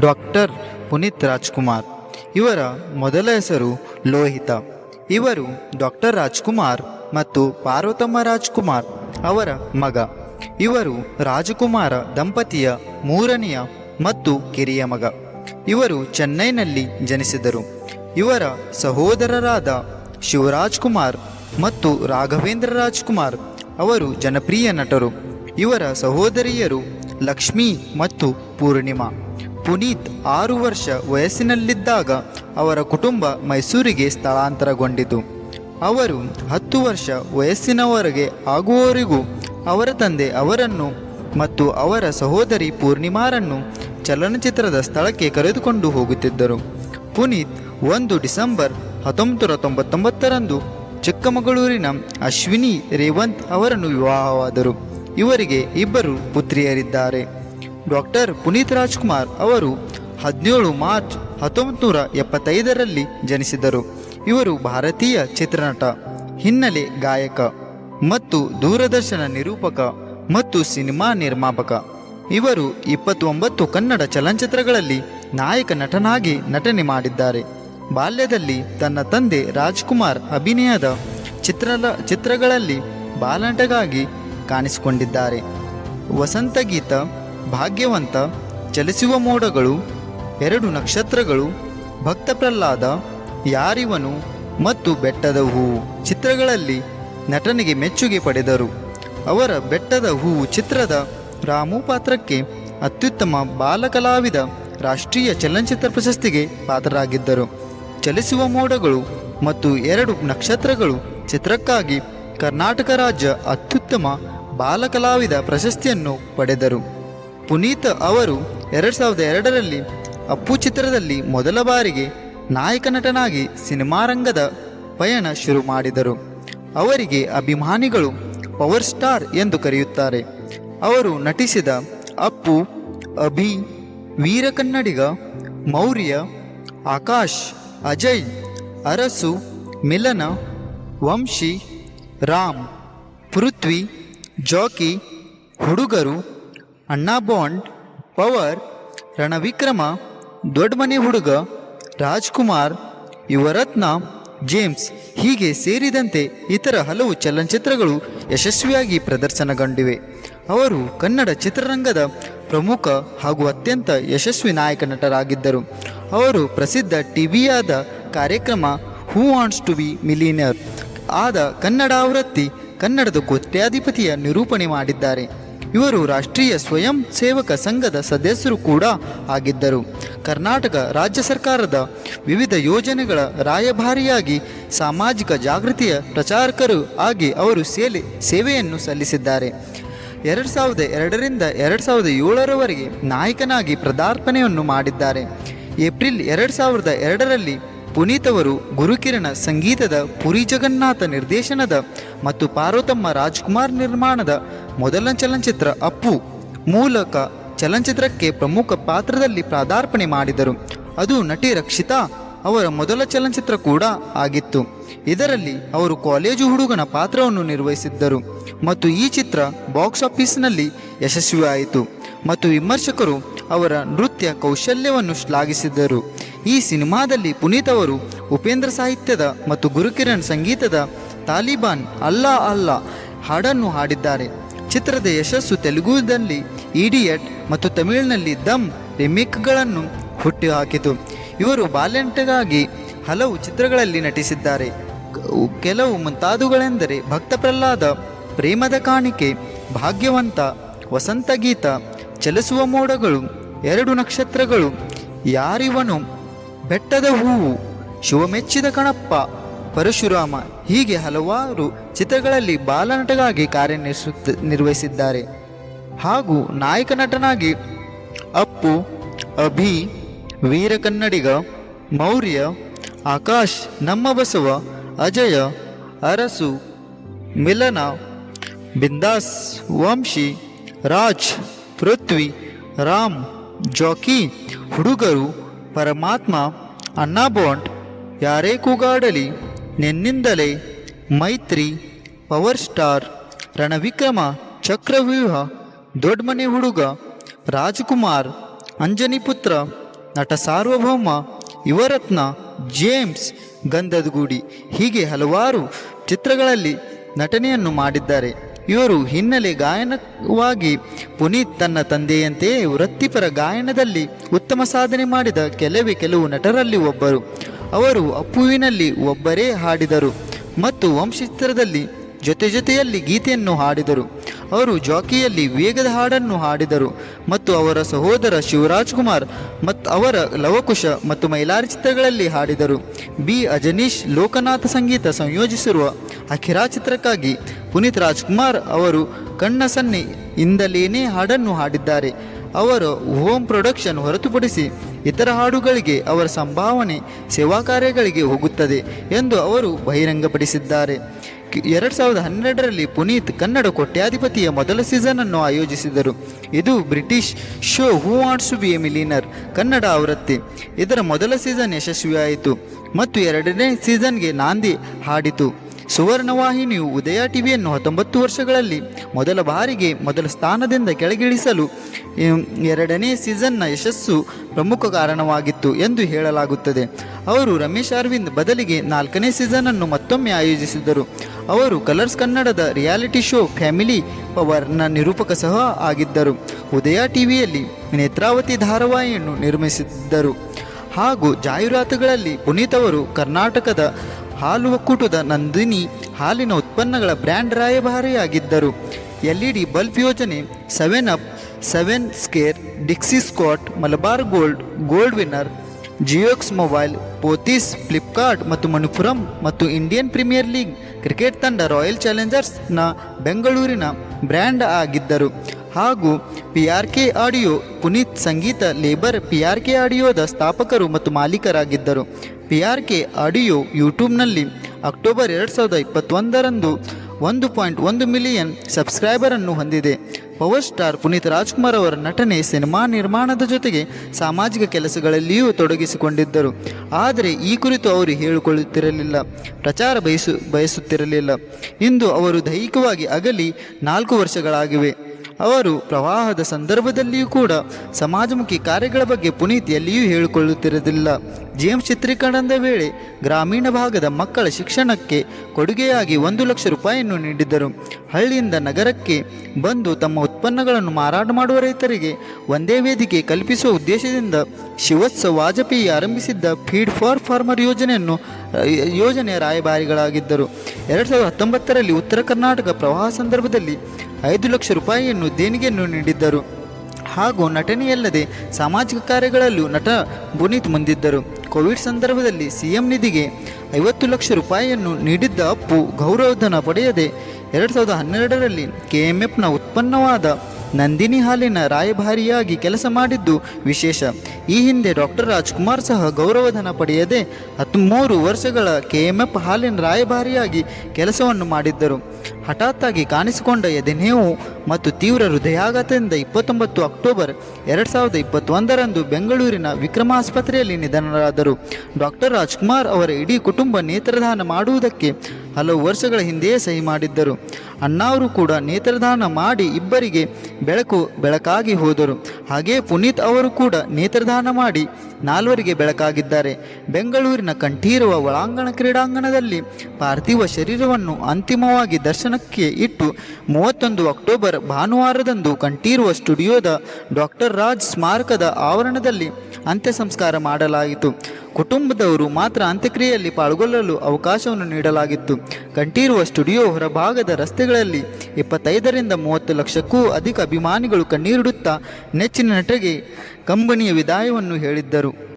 Doctor Puneeth Rajkumar. ಇವರ ಮೊದಲ ಹೆಸರು ಲೋಹಿತ. ಇವರು ಡಾಕ್ಟರ್ ರಾಜ್ಕುಮಾರ್ ಮತ್ತು ಪಾರ್ವತಮ್ಮ ರಾಜ್ಕುಮಾರ್ ಅವರ ಮಗ. ಇವರು ರಾಜಕುಮಾರ ದಂಪತಿಯ ಮೂರನೆಯ ಮತ್ತು ಕಿರಿಯ ಮಗ. ಇವರು ಚೆನ್ನೈನಲ್ಲಿ ಜನಿಸಿದರು. ಇವರ ಸಹೋದರರಾದ ಶಿವರಾಜ್ ಕುಮಾರ್ ಮತ್ತು ರಾಘವೇಂದ್ರ ರಾಜ್ಕುಮಾರ್ ಅವರು ಜನಪ್ರಿಯ ನಟರು. ಇವರ ಸಹೋದರಿಯರು ಲಕ್ಷ್ಮಿ ಮತ್ತು ಪೂರ್ಣಿಮಾ. ಪುನೀತ್ ಆರು ವರ್ಷ ವಯಸ್ಸಿನಲ್ಲಿದ್ದಾಗ ಅವರ ಕುಟುಂಬ ಮೈಸೂರಿಗೆ ಸ್ಥಳಾಂತರಗೊಂಡಿತು. ಅವರು ಹತ್ತು ವರ್ಷ ವಯಸ್ಸಿನವರೆಗೆ ಆಗುವವರೆಗೂ ಅವರ ತಂದೆ ಅವರನ್ನು ಮತ್ತು ಅವರ ಸಹೋದರಿ ಪೂರ್ಣಿಮಾರನ್ನು ಚಲನಚಿತ್ರದ ಸ್ಥಳಕ್ಕೆ ಕರೆದುಕೊಂಡು ಹೋಗುತ್ತಿದ್ದರು. ಪುನೀತ್ ಒಂದು ಡಿಸೆಂಬರ್ ಹತ್ತೊಂಬತ್ತು ತೊಂಬತ್ತೊಂಬತ್ತರಂದು ಚಿಕ್ಕಮಗಳೂರಿನ ಅಶ್ವಿನಿ ರೇವಂತ್ ಅವರನ್ನು ವಿವಾಹವಾದರು. ಇವರಿಗೆ ಇಬ್ಬರು ಪುತ್ರಿಯರಿದ್ದಾರೆ. ಡಾಕ್ಟರ್ ಪುನೀತ್ ರಾಜ್ಕುಮಾರ್ ಅವರು ಹದಿನೇಳು ಮಾರ್ಚ್ ಹತ್ತೊಂಬತ್ತು ನೂರ ಎಪ್ಪತ್ತೈದರಲ್ಲಿ ಜನಿಸಿದರು. ಇವರು ಭಾರತೀಯ ಚಿತ್ರನಟ, ಹಿನ್ನೆಲೆ ಗಾಯಕ ಮತ್ತು ದೂರದರ್ಶನ ನಿರೂಪಕ ಮತ್ತು ಸಿನಿಮಾ ನಿರ್ಮಾಪಕ. ಇವರು ಇಪ್ಪತ್ತೊಂಬತ್ತು ಕನ್ನಡ ಚಲನಚಿತ್ರಗಳಲ್ಲಿ ನಾಯಕ ನಟನಾಗಿ ನಟನೆ ಮಾಡಿದ್ದಾರೆ. ಬಾಲ್ಯದಲ್ಲಿ ತನ್ನ ತಂದೆ ರಾಜ್ಕುಮಾರ್ ಅಭಿನಯದ ಚಿತ್ರಲ, ಚಿತ್ರಗಳಲ್ಲಿ ಬಾಲನಟಗಾಗಿ ಕಾಣಿಸಿಕೊಂಡಿದ್ದಾರೆ. ವಸಂತಗೀತ ಭಾಗ್ಯವಂತ ಚಲಿಸುವ ಮೋಡಗಳು, ಎರಡು ನಕ್ಷತ್ರಗಳು ಭಕ್ತ ಪ್ರಹ್ಲಾದ ಯಾರಿವನು ಮತ್ತು ಬೆಟ್ಟದ ಹೂವು ಚಿತ್ರಗಳಲ್ಲಿ ನಟನೆಗೆ ಮೆಚ್ಚುಗೆ ಪಡೆದರು. ಅವರ ಬೆಟ್ಟದ ಹೂವು ಚಿತ್ರದ ರಾಮು ಪಾತ್ರಕ್ಕೆ ಅತ್ಯುತ್ತಮ ಬಾಲಕಲಾವಿದ, ರಾಷ್ಟ್ರೀಯ ಚಲನಚಿತ್ರ ಪ್ರಶಸ್ತಿಗೆ ಪಾತ್ರರಾಗಿದ್ದರು. ಚಲಿಸುವ ಮೋಡಗಳು ಮತ್ತು ಎರಡು ನಕ್ಷತ್ರಗಳು ಚಿತ್ರಕ್ಕಾಗಿ ಕರ್ನಾಟಕ ರಾಜ್ಯ ಅತ್ಯುತ್ತಮ ಬಾಲಕಲಾವಿದ ಪ್ರಶಸ್ತಿಯನ್ನು ಪಡೆದರು. ಪುನೀತ್ ಅವರು ಎರಡು ಸಾವಿರದ ಎರಡರಲ್ಲಿ ಅಪ್ಪು ಚಿತ್ರದಲ್ಲಿ ಮೊದಲ ಬಾರಿಗೆ ನಾಯಕ ನಟನಾಗಿ ಸಿನಿಮಾರಂಗದ ಪಯಣ ಶುರು ಮಾಡಿದರು. ಅವರಿಗೆ ಅಭಿಮಾನಿಗಳು ಪವರ್ ಸ್ಟಾರ್ ಎಂದು ಕರೆಯುತ್ತಾರೆ. ಅವರು ನಟಿಸಿದ ಅಪ್ಪು, ಅಭಿ, ವೀರ ಕನ್ನಡಿಗ, ಮೌರ್ಯ, ಆಕಾಶ್, ಅಜಯ್, ಅರಸು, ಮಿಲನ, ವಂಶಿ, ರಾಮ್, ಪೃಥ್ವಿ, ಜಾಕಿ, ಹುಡುಗರು ಅಣ್ಣಾ ಬಾಂಡ್, ಪವರ್, ರಣವಿಕ್ರಮ ದೊಡ್ಡಮನೆ ಹುಡುಗ, ರಾಜ್ಕುಮಾರ್, ಯುವರತ್ನ, ಜೇಮ್ಸ್ ಹೀಗೆ ಸೇರಿದಂತೆ ಇತರ ಹಲವು ಚಲನಚಿತ್ರಗಳು ಯಶಸ್ವಿಯಾಗಿ ಪ್ರದರ್ಶನಗೊಂಡಿವೆ. ಅವರು ಕನ್ನಡ ಚಿತ್ರರಂಗದ ಪ್ರಮುಖ ಹಾಗೂ ಅತ್ಯಂತ ಯಶಸ್ವಿ ನಾಯಕ ನಟರಾಗಿದ್ದರು. ಅವರು ಪ್ರಸಿದ್ಧ ಟಿವಿಯಾದ ಕಾರ್ಯಕ್ರಮ who wants to be millionaire ಆದ ಕನ್ನಡ ಆವೃತ್ತಿ ಕನ್ನಡದ ಕೋಟ್ಯಾಧಿಪತಿಯ ನಿರೂಪಣೆ ಮಾಡಿದ್ದಾರೆ. ಇವರು ರಾಷ್ಟ್ರೀಯ ಸ್ವಯಂ ಸೇವಕ ಸಂಘದ ಸದಸ್ಯರು ಕೂಡ ಆಗಿದ್ದರು. ಕರ್ನಾಟಕ ರಾಜ್ಯ ಸರ್ಕಾರದ ವಿವಿಧ ಯೋಜನೆಗಳ ರಾಯಭಾರಿಯಾಗಿ ಸಾಮಾಜಿಕ ಜಾಗೃತಿಯ ಪ್ರಚಾರಕರು ಆಗಿ ಅವರು ಸೇಲೆ ಸೇವೆಯನ್ನು ಸಲ್ಲಿಸಿದ್ದಾರೆ. ಎರಡು ಸಾವಿರದ ಎರಡರಿಂದ ಎರಡು ಸಾವಿರದ ಏಳರವರೆಗೆ ನಾಯಕನಾಗಿ ಪ್ರದಾರ್ಪಣೆಯನ್ನು ಮಾಡಿದ್ದಾರೆ. ಏಪ್ರಿಲ್ ಎರಡು ಸಾವಿರದ ಎರಡರಲ್ಲಿ ಪುನೀತ್ ಅವರು ಗುರುಕಿರಣ ಸಂಗೀತದ ಪುರಿ ಜಗನ್ನಾಥ ನಿರ್ದೇಶನದ ಮತ್ತು ಪಾರ್ವತಮ್ಮ ರಾಜ್ಕುಮಾರ್ ನಿರ್ಮಾಣದ ಮೊದಲ ಚಲನಚಿತ್ರ ಅಪ್ಪು ಮೂಲಕ ಚಲನಚಿತ್ರಕ್ಕೆ ಪ್ರಮುಖ ಪಾತ್ರದಲ್ಲಿ ಪ್ರಾದಾರ್ಪಣೆ ಮಾಡಿದರು. ಅದು ನಟಿ ರಕ್ಷಿತಾ ಅವರ ಮೊದಲ ಚಲನಚಿತ್ರ ಕೂಡ ಆಗಿತ್ತು. ಇದರಲ್ಲಿ ಅವರು ಕಾಲೇಜು ಹುಡುಗನ ಪಾತ್ರವನ್ನು ನಿರ್ವಹಿಸಿದ್ದರು ಮತ್ತು ಈ ಚಿತ್ರ ಬಾಕ್ಸ್ ಆಫೀಸ್ನಲ್ಲಿ ಯಶಸ್ವಿಯಾಯಿತು ಮತ್ತು ವಿಮರ್ಶಕರು ಅವರ ನೃತ್ಯ ಕೌಶಲ್ಯವನ್ನು ಶ್ಲಾಘಿಸಿದ್ದರು. ಈ ಸಿನಿಮಾದಲ್ಲಿ ಪುನೀತ್ ಅವರು ಉಪೇಂದ್ರ ಸಾಹಿತ್ಯದ ಮತ್ತು ಗುರುಕಿರಣ್ ಸಂಗೀತದ ತಾಲಿಬಾನ್ ಅಲ್ಲಾ ಅಲ್ಲಾ ಹಾಡನ್ನು ಹಾಡಿದ್ದಾರೆ. ಚಿತ್ರದ ಯಶಸ್ಸು ತೆಲುಗುದಲ್ಲಿ ಇಡಿಯಟ್ ಮತ್ತು ತಮಿಳಿನಲ್ಲಿ ದಮ್ ರಿಮೇಕ್ಗಳನ್ನು ಹುಟ್ಟುಹಾಕಿತು. ಇವರು ಬಾಲ್ಯನಟಗಾಗಿ ಹಲವು ಚಿತ್ರಗಳಲ್ಲಿ ನಟಿಸಿದ್ದಾರೆ. ಕೆಲವು ಮುಂತಾದವುಗಳೆಂದರೆ ಭಕ್ತ ಪ್ರಹ್ಲಾದ ಪ್ರೇಮದ ಕಾಣಿಕೆ, ಭಾಗ್ಯವಂತ ವಸಂತ ಗೀತ ಚಲಿಸುವ ಮೋಡಗಳು, ಎರಡು ನಕ್ಷತ್ರಗಳು, ಯಾರಿವನು ಬೆಟ್ಟದ ಹೂವು ಶಿವಮೆಚ್ಚಿದ ಕಣಪ್ಪ ಪರಶುರಾಮ ಹೀಗೆ ಹಲವಾರು ಚಿತ್ರಗಳಲ್ಲಿ ಬಾಲನಟಗಾಗಿ ಕಾರ್ಯನಿರ್ವಹಿಸುತ್ತ ನಿರ್ವಹಿಸಿದ್ದಾರೆ. ಹಾಗೂ ನಾಯಕ ನಟನಾಗಿ ಅಪ್ಪು, ಅಭಿ, ವೀರ ಕನ್ನಡಿಗ, ಮೌರ್ಯ, ಆಕಾಶ್, ನಮ್ಮ ಬಸವ, ಅಜಯ, ಅರಸು, ಮಿಲನ, ಬಿಂದಾಸ್, ವಂಶಿ, ರಾಜ್, ಪೃಥ್ವಿ, ರಾಮ್, ಜಾಕಿ, ಹುಡುಗರು, ಪರಮಾತ್ಮ ಅಣ್ಣಾಬಾಂಡ್ ಯಾರೇ ಕೂಗಾಡಲಿ. ನಿನ್ನಿಂದಲೇ ಮೈತ್ರಿ, ಪವರ್ ಸ್ಟಾರ್, ರಣವಿಕ್ರಮ, ಚಕ್ರವ್ಯೂಹ ದೊಡ್ಡಮನೆ ಹುಡುಗ, ರಾಜ್ಕುಮಾರ್, ಅಂಜನಿ ಪುತ್ರ, ನಟ ಸಾರ್ವಭೌಮ, ಯುವರತ್ನ, ಜೇಮ್ಸ್ ಗಂಧದ ಗೂಡಿ ಹೀಗೆ ಹಲವಾರು ಚಿತ್ರಗಳಲ್ಲಿ ನಟನೆಯನ್ನು ಮಾಡಿದ್ದಾರೆ. ಇವರು ಹಿನ್ನೆಲೆ ಗಾಯನವಾಗಿ ಪುನೀತ್ ತನ್ನ ತಂದೆಯಂತೆಯೇ ವೃತ್ತಿಪರ ಗಾಯನದಲ್ಲಿ ಉತ್ತಮ ಸಾಧನೆ ಮಾಡಿದ ಕೆಲವೇ ಕೆಲವು ನಟರಲ್ಲಿ ಒಬ್ಬರು. ಅವರು ಅಪ್ಪುವಿನಲ್ಲಿ ಒಬ್ಬರೇ ಹಾಡಿದರು ಮತ್ತು ವಂಶಚಿತ್ರದಲ್ಲಿ ಜೊತೆ ಜೊತೆಯಲ್ಲಿ ಗೀತೆಯನ್ನು ಹಾಡಿದರು. ಅವರು ಜಾಕಿಯಲ್ಲಿ ವೇಗದ ಹಾಡನ್ನು ಹಾಡಿದರು ಮತ್ತು ಅವರ ಸಹೋದರ ಶಿವರಾಜ್ ಕುಮಾರ್ ಮತ್ತು ಅವರ ಲವಕುಶ ಮತ್ತು ಮೈಲಾರಿ ಚಿತ್ರಗಳಲ್ಲಿ ಹಾಡಿದರು. ಬಿ. ಅಜನೀಶ್ ಲೋಕನಾಥ ಸಂಗೀತ ಸಂಯೋಜಿಸಿರುವ ಅಖಿರಾ ಚಿತ್ರಕ್ಕಾಗಿ ಪುನೀತ್ ರಾಜ್ಕುಮಾರ್ ಅವರು ಕಣ್ಣ ಸನ್ನಿ ಇಂದಲೇನೇ ಹಾಡನ್ನು ಹಾಡಿದ್ದಾರೆ. ಅವರು ಹೋಮ್ ಪ್ರೊಡಕ್ಷನ್ ಹೊರತುಪಡಿಸಿ ಇತರ ಹಾಡುಗಳಿಗೆ ಅವರ ಸಂಭಾವನೆ, ಸೇವಾ ಕಾರ್ಯಗಳಿಗೆ ಹೋಗುತ್ತದೆ ಎಂದು ಅವರು ಬಹಿರಂಗಪಡಿಸಿದ್ದಾರೆ. ಎರಡು ಸಾವಿರದ ಹನ್ನೆರಡರಲ್ಲಿ ಪುನೀತ್ ಕನ್ನಡ ಕೋಟ್ಯಾಧಿಪತಿಯ ಮೊದಲ ಸೀಸನ್ ಅನ್ನು ಆಯೋಜಿಸಿದರು. ಇದು British show who wants to be a millionaire Kannada ಆವೃತ್ತಿ ಇದರ ಮೊದಲ ಸೀಸನ್ ಯಶಸ್ವಿಯಾಯಿತು ಮತ್ತು ಎರಡನೇ ಸೀಸನ್ಗೆ ನಾಂದಿ ಹಾಡಿತು. ಸುವರ್ಣ ವಾಹಿನಿಯು ಉದಯ ಟಿವಿಯನ್ನು ಹತ್ತೊಂಬತ್ತು ವರ್ಷಗಳಲ್ಲಿ ಮೊದಲ ಬಾರಿಗೆ ಮೊದಲ ಸ್ಥಾನದಿಂದ ಕೆಳಗಿಳಿಸಲು ಎರಡನೇ ಸೀಸನ್ನ ಯಶಸ್ಸು ಪ್ರಮುಖ ಕಾರಣವಾಗಿತ್ತು ಎಂದು ಹೇಳಲಾಗುತ್ತದೆ. ಅವರು ರಮೇಶ್ ಅರವಿಂದ್ ಬದಲಿಗೆ ನಾಲ್ಕನೇ ಸೀಸನ್ ಅನ್ನು ಮತ್ತೊಮ್ಮೆ ಆಯೋಜಿಸಿದರು ಅವರು ಕಲರ್ಸ್ ಕನ್ನಡದ ರಿಯಾಲಿಟಿ ಶೋ ಫ್ಯಾಮಿಲಿ ಪವರ್ನ ನಿರೂಪಕ ಸಹ ಆಗಿದ್ದರು. ಉದಯ ಟಿವಿಯಲ್ಲಿ ನೇತ್ರಾವತಿ ಧಾರಾವಾಹಿಯನ್ನು ನಿರ್ಮಿಸಿದ್ದರು. ಹಾಗೂ ಜಾಹೀರಾತುಗಳಲ್ಲಿ ಪುನೀತ್ ಅವರು ಕರ್ನಾಟಕದ ಹಾಲು ಒಕ್ಕೂಟದ ನಂದಿನಿ ಹಾಲಿನ ಉತ್ಪನ್ನಗಳ ಬ್ರ್ಯಾಂಡ್ ರಾಯಭಾರಿಯಾಗಿದ್ದರು. ಎಲ್ ಇ ಡಿ ಬಲ್ಬ್ ಯೋಜನೆ, Seven Up, Seven Square, Dixcy Scott, Malabar Gold Gold Winner, Ziox mobile, Pothys, Flipkart ಮತ್ತು ಮಣಿಪುರಂ ಮತ್ತು ಇಂಡಿಯನ್ ಪ್ರೀಮಿಯರ್ ಲೀಗ್ ಕ್ರಿಕೆಟ್ ತಂಡ ರಾಯಲ್ ಚಾಲೆಂಜರ್ಸ್ನ ಬೆಂಗಳೂರಿನ ಬ್ರ್ಯಾಂಡ್ ಆಗಿದ್ದರು. ಹಾಗೂ P R K audio Puneeth ಸಂಗೀತ ಲೇಬರ್ ಪಿ ಆರ್ ಕೆ ಆಡಿಯೋದ ಸ್ಥಾಪಕರು ಮತ್ತು ಮಾಲೀಕರಾಗಿದ್ದರು. ಪಿ ಆರ್ ಕೆ ಆಡಿಯೋ ಯೂಟ್ಯೂಬ್ನಲ್ಲಿ ಅಕ್ಟೋಬರ್ ಎರಡು ಸಾವಿರದ ಇಪ್ಪತ್ತೊಂದರಂದು ಒಂದು ಪಾಯಿಂಟ್ ಒಂದು ಮಿಲಿಯನ್ ಸಬ್ಸ್ಕ್ರೈಬರನ್ನು ಹೊಂದಿದೆ. ಪವರ್ ಸ್ಟಾರ್ ಪುನೀತ್ ರಾಜ್ಕುಮಾರ್ ಅವರ ನಟನೆ ಸಿನಿಮಾ ನಿರ್ಮಾಣದ ಜೊತೆಗೆ ಸಾಮಾಜಿಕ ಕೆಲಸಗಳಲ್ಲಿಯೂ ತೊಡಗಿಸಿಕೊಂಡಿದ್ದರು. ಆದರೆ ಈ ಕುರಿತು ಅವರು ಹೇಳಿಕೊಳ್ಳುತ್ತಿರಲಿಲ್ಲ, ಪ್ರಚಾರ ಬಯಸು, ಬಯಸುತ್ತಿರಲಿಲ್ಲ. ಇಂದು ಅವರು ದೈಹಿಕವಾಗಿ ಅಗಲಿ ನಾಲ್ಕು ವರ್ಷಗಳಾಗಿವೆ. ಅವರು ಪ್ರವಾಹದ ಸಂದರ್ಭದಲ್ಲಿಯೂ ಕೂಡ ಸಮಾಜಮುಖಿ ಕಾರ್ಯಗಳ ಬಗ್ಗೆ ಪುನೀತ್ ಎಲ್ಲಿಯೂ ಹೇಳಿಕೊಳ್ಳುತ್ತಿರಲಿಲ್ಲ. ಜೇಮ್ಸ್ ಚಿತ್ರೀಕರಣದ ವೇಳೆ ಗ್ರಾಮೀಣ ಭಾಗದ ಮಕ್ಕಳ ಶಿಕ್ಷಣಕ್ಕೆ ಕೊಡುಗೆಯಾಗಿ ಒಂದು ಲಕ್ಷ ರೂಪಾಯಿಯನ್ನು ನೀಡಿದ್ದರು. ಹಳ್ಳಿಯಿಂದ ನಗರಕ್ಕೆ ಬಂದು ತಮ್ಮ ಉತ್ಪನ್ನಗಳನ್ನು ಮಾರಾಟ ಮಾಡುವ ರೈತರಿಗೆ ಒಂದೇ ವೇದಿಕೆ ಕಲ್ಪಿಸುವ ಉದ್ದೇಶದಿಂದ ಶಿವತ್ಸ ವಾಜಪೇಯಿ ಆರಂಭಿಸಿದ್ದ ಫೀಡ್ ಫಾರ್ ಫಾರ್ಮರ್ ಯೋಜನೆಯನ್ನು, ಯೋಜನೆಯ ರಾಯಭಾರಿಗಳಾಗಿದ್ದರು. ಎರಡು ಸಾವಿರದ ಹತ್ತೊಂಬತ್ತರಲ್ಲಿ ಉತ್ತರ ಕರ್ನಾಟಕ ಪ್ರವಾಹ ಸಂದರ್ಭದಲ್ಲಿ ಐದು ಲಕ್ಷ ರೂಪಾಯಿಯನ್ನು ದೇಣಿಗೆಯನ್ನು ನೀಡಿದ್ದರು. ಹಾಗೂ ನಟನೆಯಲ್ಲದೆ ಸಾಮಾಜಿಕ ಕಾರ್ಯಗಳಲ್ಲೂ ನಟ ಪುನೀತ್ ಮುಂದಿದ್ದರು. ಕೋವಿಡ್ ಸಂದರ್ಭದಲ್ಲಿ ಸಿಎಂ ನಿಧಿಗೆ ಐವತ್ತು ಲಕ್ಷ ರೂಪಾಯಿಯನ್ನು ನೀಡಿದ್ದ ಅಪ್ಪು ಗೌರವಧನ ಪಡೆಯದೆ ಎರಡು ಸಾವಿರದ ಹನ್ನೆರಡರಲ್ಲಿ ಕೆಎಂಎಫ್ನ ಉತ್ಪನ್ನವಾದ ನಂದಿನಿ ಹಾಲಿನ ರಾಯಭಾರಿಯಾಗಿ ಕೆಲಸ ಮಾಡಿದ್ದು ವಿಶೇಷ. ಈ ಹಿಂದೆ ಡಾಕ್ಟರ್ ರಾಜ್ಕುಮಾರ್ ಸಹ ಗೌರವಧನ ಪಡೆಯದೆ ಹದಿಮೂರು ವರ್ಷಗಳ ಕೆಎಂಎಫ್ ಹಾಲಿನ ರಾಯಭಾರಿಯಾಗಿ ಕೆಲಸವನ್ನು ಮಾಡಿದ್ದರು. ಹಠಾತ್ತಾಗಿ ಕಾಣಿಸಿಕೊಂಡ ಎದೆನೇವು ಮತ್ತು ತೀವ್ರ ಹೃದಯಾಘಾತದಿಂದ ಇಪ್ಪತ್ತೊಂಬತ್ತು ಅಕ್ಟೋಬರ್ ಎರಡು ಸಾವಿರದ ಇಪ್ಪತ್ತೊಂದರಂದು ಬೆಂಗಳೂರಿನ ವಿಕ್ರಮ ಆಸ್ಪತ್ರೆಯಲ್ಲಿ ನಿಧನರಾದರು. ಡಾಕ್ಟರ್ ರಾಜ್ಕುಮಾರ್ ಅವರ ಇಡೀ ಕುಟುಂಬ ನೇತ್ರದಾನ ಮಾಡುವುದಕ್ಕೆ ಹಲವು ವರ್ಷಗಳ ಹಿಂದೆಯೇ ಸಹಿ ಮಾಡಿದ್ದರು. ಅಣ್ಣಾವರು ಕೂಡ ನೇತ್ರದಾನ ಮಾಡಿ ಇಬ್ಬರಿಗೆ ಬೆಳಕು ಬೆಳಕಾಗಿ ಹೋದರು. ಹಾಗೆಯೇ ಪುನೀತ್ ಅವರು ಕೂಡ ನೇತ್ರದಾನ ಮಾಡಿ ನಾಲ್ವರಿಗೆ ಬೆಳಕಾಗಿದ್ದಾರೆ. ಬೆಂಗಳೂರಿನ ಕಂಠೀರುವ ಒಳಾಂಗಣ ಕ್ರೀಡಾಂಗಣದಲ್ಲಿ ಪಾರ್ಥಿವ ಶರೀರವನ್ನು ಅಂತಿಮವಾಗಿ ದರ್ಶನಕ್ಕೆ ಇಟ್ಟು ಮೂವತ್ತೊಂದು ಅಕ್ಟೋಬರ್ ಭಾನುವಾರದಂದು ಕಂಠೀರುವ ಸ್ಟುಡಿಯೋದ ಡಾಕ್ಟರ್ ರಾಜ್ ಸ್ಮಾರಕದ ಆವರಣದಲ್ಲಿ ಅಂತ್ಯ ಸಂಸ್ಕಾರ ಮಾಡಲಾಯಿತು. ಕುಟುಂಬದವರು ಮಾತ್ರ ಅಂತ್ಯಕ್ರಿಯೆಯಲ್ಲಿ ಪಾಲ್ಗೊಳ್ಳಲು ಅವಕಾಶವನ್ನು ನೀಡಲಾಗಿತ್ತು. ಕಂಠೀರುವ ಸ್ಟುಡಿಯೋ ಹೊರಭಾಗದ ರಸ್ತೆಗಳಲ್ಲಿ ಇಪ್ಪತ್ತೈದರಿಂದ ಮೂವತ್ತು ಲಕ್ಷಕ್ಕೂ ಅಧಿಕ ಅಭಿಮಾನಿಗಳು ಕಣ್ಣೀರಿಡುತ್ತಾ ನೆಚ್ಚಿನ ನಟಗೆ ಕಂಬನಿಯ ವಿದಾಯವನ್ನು ಹೇಳಿದ್ದರು.